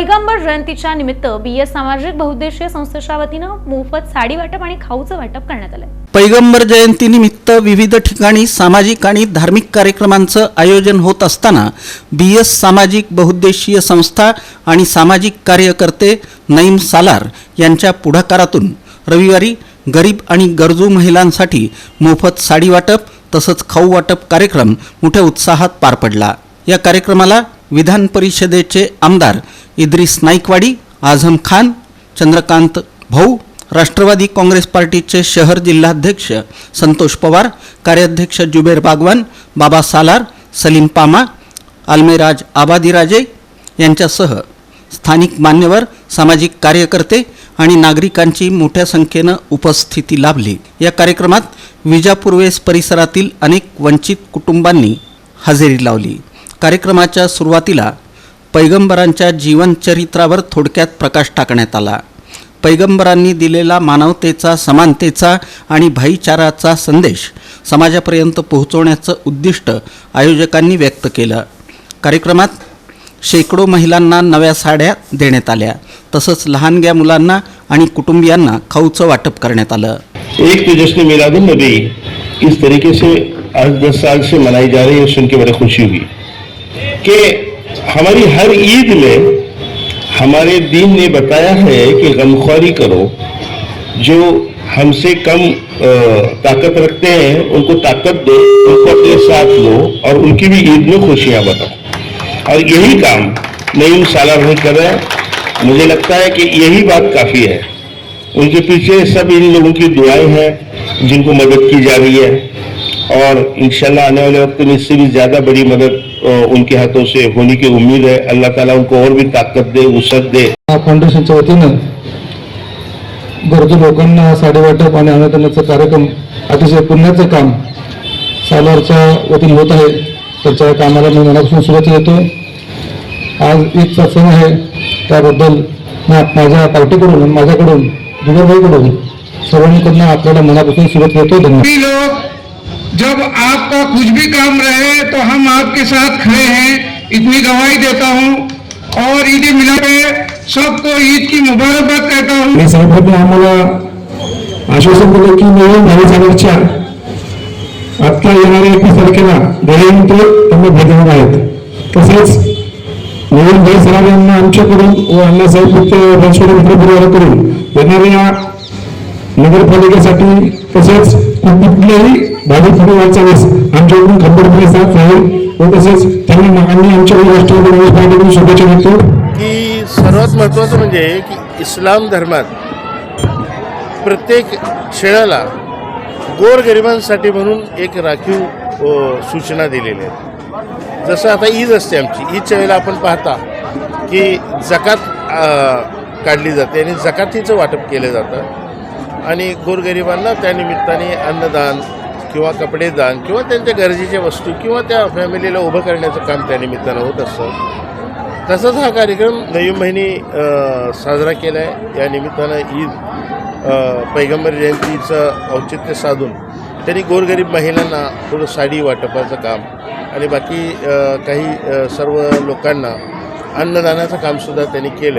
पैगंबर जयंतीच्या निमित्त बी एस सामाजिक बहुद्देशीय संस्थेच्या वतीनं मोफत साडी वाटप आणि खाऊचं वाटप करण्यात आलंय. पैगंबर जयंतीनिमित्त विविध ठिकाणी सामाजिक आणि धार्मिक कार्यक्रमांचं आयोजन होत असताना बी एस सामाजिक बहुद्देशीय संस्था आणि सामाजिक कार्यकर्ते नईम सालार यांच्या पुढाकारातून रविवारी गरीब आणि गरजू महिलांसाठी मोफत साडी वाटप तसंच खाऊ वाटप कार्यक्रम मोठ्या उत्साहात पार पडला. या कार्यक्रमाला विधान परिषदेचे आमदार इद्रिस नाईकवाडी आझम खान चंद्रकांत भाऊ राष्ट्रवादी काँग्रेस पार्टीचे शहर जिल्हाध्यक्ष संतोष पवार कार्याध्यक्ष जुबेर बागवान बाबा सालार सलीम पामा आल्मेराज आबादीराजे यांच्यासह स्थानिक मान्यवर सामाजिक कार्यकर्ते आणि नागरिकांची मोठ्या संख्येनं उपस्थिती लाभली. या कार्यक्रमात विजापूर्वेस परिसरातील अनेक वंचित कुटुंबांनी हजेरी लावली. कार्यक्रमाच्या सुरुवातीला पैगंबरांच्या जीवनचरित्रावर थोडक्यात प्रकाश टाकण्यात आला. पैगंबरांनी दिलेला मानवतेचा समानतेचा आणि भाईचाराचा संदेश समाजापर्यंत पोहोचवण्याचं उद्दिष्ट आयोजकांनी व्यक्त केलं. कार्यक्रमात शेकडो महिलांना नव्या साड्या देण्यात आल्या. तसंच लहानग्या मुलांना आणि कुटुंबियांना खाऊचं वाटप करण्यात आलं. एक तो जश्न मिलादुल नबी इस तरीके से आज दस साल से मनाई जा रही है सुन के बड़ी खुशी हुई. कि हमारी हर ईद में हमारे दीन ने बताया है कि गमख्वारी करो। जो हमसे कम ताकत रखते हैं, उनको ताकत दो, उनको अपने साथ लो और उनकी भी ईद में खुशियाँ बताओ। और यही काम नईम सालार भाई कर रहे हैं। मुझे लगता है कि यही बात काफ़ी है। उनके पीछे सब इन लोगों की दुआएँ हैं, जिनको मदद की जा रही है। और इंशाल्लाह आने वाले वक्त में इससे भी ज़्यादा बड़ी मदद उनके हाथों से होने की उम्मीद है। अल्लाह ताला उनको और भी ताकत दे वसत दे। फाउंडेशनच्या वतीनं गरजू लोकांना साडी वाटप आणि अनुदानाचं कार्यक्रम अतिशय पुण्याचं काम सालारच्या वतीने होत आहे. त्याच्या कामाला मी मनापासून शुभेच्छा देतो आज ईदचा सण आहे. त्याबद्दल मी माझ्या पार्टीकडून माझ्याकडून जुगरभाईकडून सर्वांकडून आपल्याला मनापासून शुभेच्छा देतो धन्यवाद. जब आपका कुछ भी काम रहे तो हम आपके साथ खड़े हैं। इतनी गवाही देता हूँ। और ईद मिला पे सबको ईद की मुबारकबाद कहता हूँ। आश्वासन दिलं की नवीन दहा सालाच्या आता येणाऱ्या एकवीस तारखेला दयानंतर त्यांना भेट देणार आहेत तसेच नवीन दहा सालार यांना आमच्याकडून व अण्णासाहेब मित्र परिवाराकडून येणाऱ्या नगरपालिकेसाठी तसेच कुठल्याही भाजी परिवारचा वेळेस आमच्याकडून खंबीरपणे साथ नाही व तसेच त्यांनी आम्ही आमच्याकडे राष्ट्रवादी काँग्रेस पार्टीकडून शुभेच्छा देतो. की सर्वात महत्त्वाचं म्हणजे की इस्लाम धर्मात प्रत्येक क्षणाला गोरगरिबांसाठी म्हणून एक राखीव सूचना दिलेली आहे. जसं आता ईद असते आमची ईदच्या वेळेला आपण पाहता की जकात काढली जाते आणि जकातीचं वाटप केलं जातं. आणि गोरगरिबांना त्यानिमित्ताने अन्नदान किंवा कपडेदान किंवा त्यांच्या गरजेच्या वस्तू किंवा त्या फॅमिलीला उभं करण्याचं काम त्यानिमित्तानं होत असतं. तसंच हा कार्यक्रम नवी महिने साजरा केला आहे या निमित्तानं ईद पैगंबर जयंतीचं औचित्य साधून त्यांनी गोरगरीब महिलांना थोडं साडी वाटपाचं काम आणि बाकी काही सर्व लोकांना अन्नदानाचं कामसुद्धा त्यांनी केलं आहे